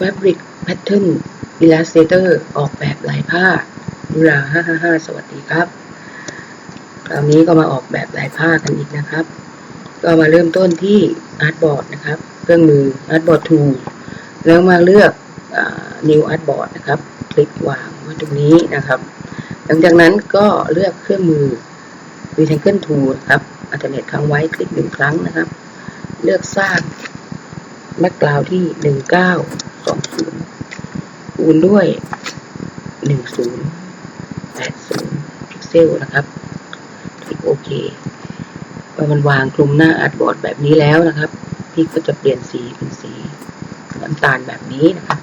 Fabric Pattern Illustrator ออกแบบลายผ้าดุรา555 สวัสดีครับ คราวนี้ก็มาออกแบบลายผ้ากันอีกนะครับ ก็มาเริ่มต้นที่ Artboard นะครับ เครื่องมือ Artboard Tool แล้วมาเลือกอ New Artboard นะครับ คลิกวางไว้ตรงนี้นะครับ หลังจากนั้นก็เลือกเครื่องมือ Rectangle Tool นะครับอัลเนทค้างไว้คลิกหนึ่งครั้งนะครับ เลือกสร้างแบ็กกราวที่หนึ่งเก้า สองศูนย์คูณด้วยหนึ่งศูนย์แปดศูนย์พิกเซลนะครับคลิกโอเคพอมันวางคลุมหน้าอาร์ตบอร์ดแบบนี้แล้วนะครับพี่ก็จะเปลี่ยนสีเป็นสีน้ำตาลแบบนี้นะครับ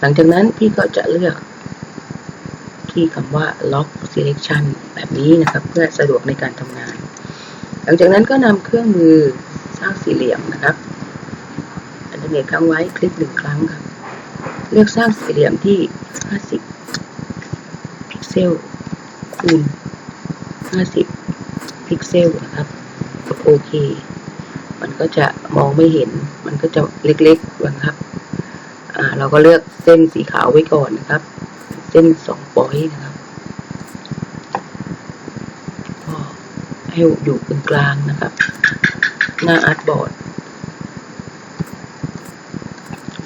หลังจากนั้นพี่ก็จะเลือกที่คำว่า lock selection แบบนี้นะครับ เพื่อสะดวกในการทำงาน หลังจากนั้นก็นำเครื่องมือสร้างสี่เหลี่ยมนะครับ เทอร์เน็ตค้างไว้คลิกหนึ่งครั้งครับเลือกสร้างสี่เหลี่ยมที่ 50 พิกเซลคูณ50 พิกเซลนะครับกดโอเค มันก็จะมองไม่เห็น มันก็จะเล็กๆนะครับเราก็เลือกเส้นสีขาวไว้ก่อนนะครับ เส้นสองปอยนะครับก็ให้อยู่ตรงกลางนะครับ หน้าอาร์ตบอร์ด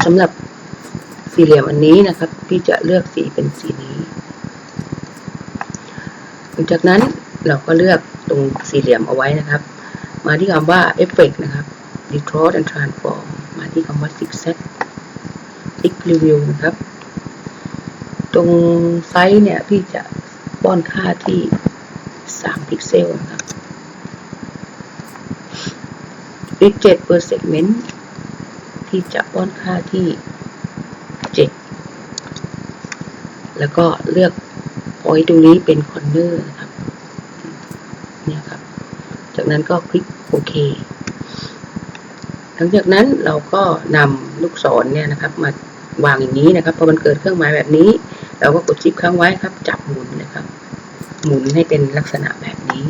สำหรับสี่เหลี่ยมอันนี้นะครับ พี่จะเลือกสีเป็นสีนี้หลังจากนั้นเราก็เลือกตรงสี่เหลี่ยมเอาไว้นะครับ มาที่คำว่า Effect นะครับ Distort and Transform มาที่คำว่า Zigzag X Review นะครับ ตรงไซส์เนี่ย พี่จะป้อนค่าที่ 3 พิกเซลนะครับ Widget per segment ที่จะป้อนค่าที่ 7 แล้วก็เลือก point ตรงนี้เป็น corner นะครับเนี่ยครับ จากนั้นก็คลิกโอเค หลังจากนั้นเราก็นำลูกศรเนี่ยนะครับ มาวางอย่างนี้นะครับพอมันเกิดเครื่องหมายแบบนี้ เราก็กดชิปค้างไว้ครับ จับหมุนเลยครับ หมุนให้เป็นลักษณะแบบนี้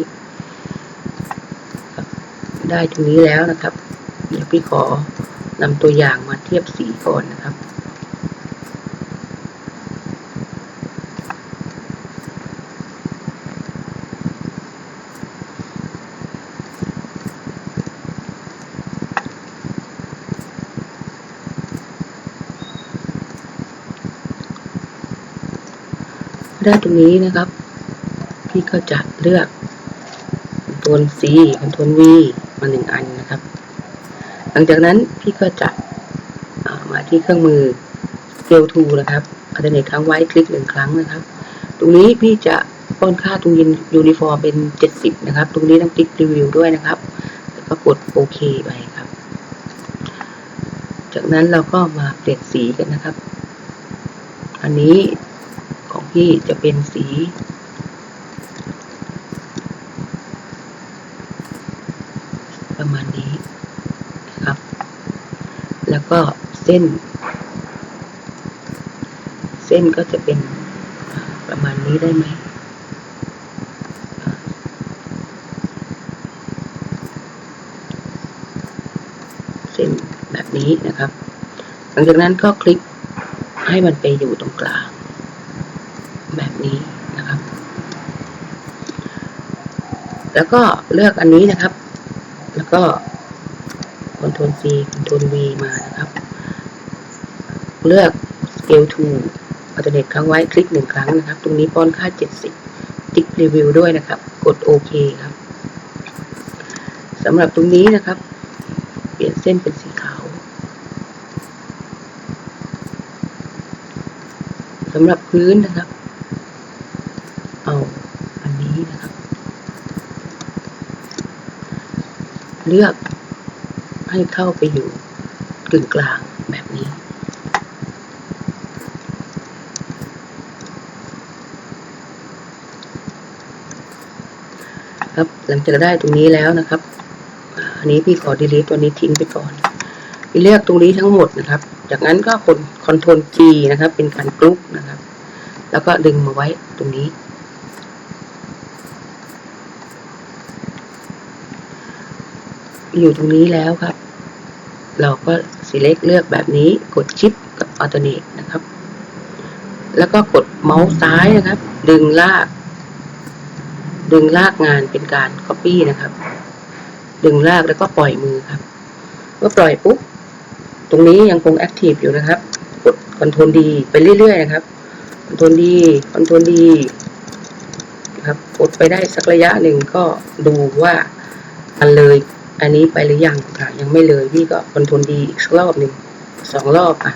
ได้ตรงนี้แล้วนะครับ เดี๋ยวพี่ขอ นำตัวอย่างมาเทียบสีก่อนนะครับ ได้ตรงนี้นะครับ พี่ก็จะเลือกตัว C เป็นตัว V มาหนึ่งอันนะครับ หลังจากนั้นพี่ก็จะามาที่เครื่องมือ Scale to นะครับอัลเทอร์เนทค้งไว้คลิกหนึ่งครั้งนะครับ ตรงนี้พี่จะป้อนค่าตรงยูนิฟอร์มเป็น 70 นะครับ ตรงนี้ต้องคลิกรีวิวด้วยนะครับ แล้วก็กดโอเคไปครับ จากนั้นเราก็มาเปลี่ยนสีกันนะครับ อันนี้ของพี่จะเป็นสี ประมาณนี้นะครับ แล้วก็เส้น เส้นก็จะเป็นประมาณนี้ได้ไหมเส้นแบบนี้นะครับ หลังจากนั้นก็คลิกให้มันไปอยู่ตรงกลาง แบบนี้นะครับ แล้วก็เลือกอันนี้นะครับ แล้วก็ Ctrl C Ctrl V มานะครับ เลือก Scale to Alternate ค้งไว้คลิกหนึ่งครั้งนะครับ ตรงนี้ป้อนค่า 70 ติ๊กรีวิวด้วยนะครับ กดโอเคครับสำหรับตรงนี้นะครับ เปลี่ยนเส้นเป็นสีขาวสำหรับพื้นนะครับ เอาอันนี้นะครับ เลือก ให้เข้าไปอยู่กึ่งกลางแบบนี้ ครับหลังจากได้ตรงนี้แล้วนะครับ อันนี้พี่ขอ delete ตัวนี้ทิ้งไปก่อนพี่เลือกตรงนี้ทั้งหมดนะครับ จากนั้นก็กด Ctrl G นะครับ เป็นการกรุ๊ปนะครับ แล้วก็ดึงมาไว้ตรงนี้อยู่ตรงนี้แล้วครับ เราก็ select เลือกแบบนี้กดชิป alternate นะครับ แล้วก็กดเมาส์ซ้ายนะครับ ดึงลาก ดึงลากงานเป็นการ copy นะครับ ดึงลากแล้วก็ปล่อยมือครับ เมื่อปล่อยปุ๊บ ตรงนี้ยังคง active อยู่นะครับ กด Ctrl D ไปเรื่อยๆนะครับ Ctrl D Ctrl D นะครับกดไปได้สักระยะหนึ่งก็ดูว่ามันเลย อันนี้ไปหรือยังค่ะ ยังไม่เลยพี่ก็ Ctrl D อีกสักรอบหนึ่งสองรอบอะ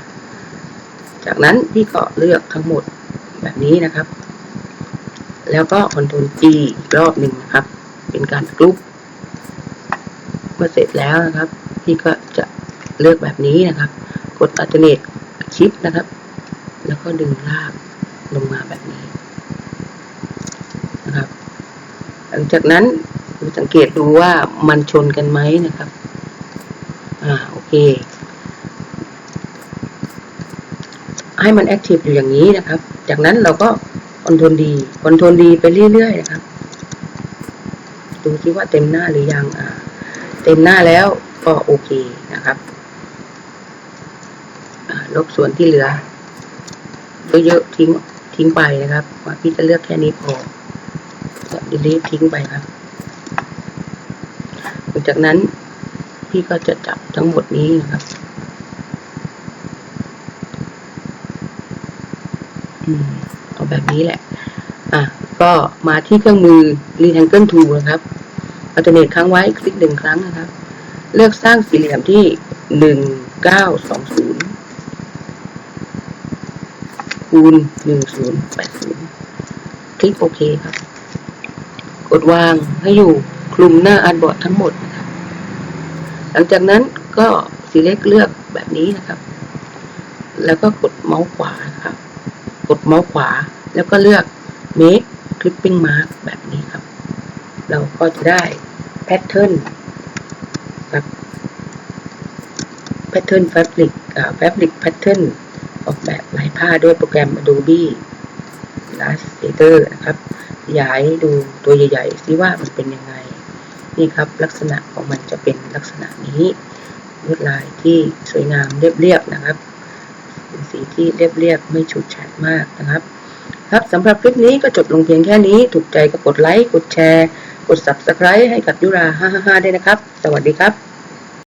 จากนั้นพี่ก็เลือกทั้งหมดแบบนี้นะครับ แล้วก็ Ctrl G อีกรอบหนึ่งนะครับ เป็นการกรุ๊ปเมื่อเสร็จแล้วนะครับ พี่ก็จะเลือกแบบนี้นะครับ กด alternate shift นะครับ แล้วก็ดึงลากลงมาแบบนี้นะครับ หลังจากนั้น สังเกตดูว่ามันชนกันไหมนะครับ อ่าโอเค ให้มัน active อยู่อย่างนี้นะครับ จากนั้นเราก็คอนโทรลดีคอนโทรลดีไปเรื่อยๆนะครับ ดูซิว่าเต็มหน้าหรือยัง อ่า เต็มหน้าแล้วก็โอเคนะครับอ่าลบส่วนที่เหลือเยอะๆทิ้งทิ้งไปนะครับว่าพี่จะเลือกแค่นี้พอก็ delete ทิ้งไปครับ หลังจากนั้นพี่ก็จะจับทั้งหมดนี้นะครับอืมเอาแบบนี้แหละ อะ ก็มาที่เครื่องมือ Rectangle Tool นะครับอัลเทอร์เนทค้างไว้คลิกหนึ่งครั้งนะครับ เลือกสร้างสี่เหลี่ยมที่หนึ่งเก้าสองศูนย์คูณหนึ่งศูนย์แปดศูนย์คลิกโอเคครับ กดวางให้อยู่ ลุมหน้าอาร์ตบอร์ดทั้งหมดนะครับหลังจากนั้นก็ select เลือกแบบนี้นะครับ แล้วก็กดเมาส์ขวาครับ กดเมาส์ขวา แล้วก็เลือก make clipping mark แบบนี้ครับ เราก็จะได้ pattern ครับ pattern fabric fabric pattern ออกแบบลายผ้าด้วยโปรแกรม Adobe Illustrator นะครับขยายดูตัวใหญ่ๆซิว่ามันเป็นยังไง นี่ครับลักษณะของมันจะเป็นลักษณะนี้ลวดลายที่สวยงามเรียบๆนะครับเป็นสีที่เรียบๆไม่ฉูดฉาดมากนะครับ ครับสำหรับคลิปนี้ก็จบลงเพียงแค่นี้ ถูกใจก็กดไลค์กดแชร์ กด Subscribe ให้กับยุรา555ด้วยนะครับ สวัสดีครับ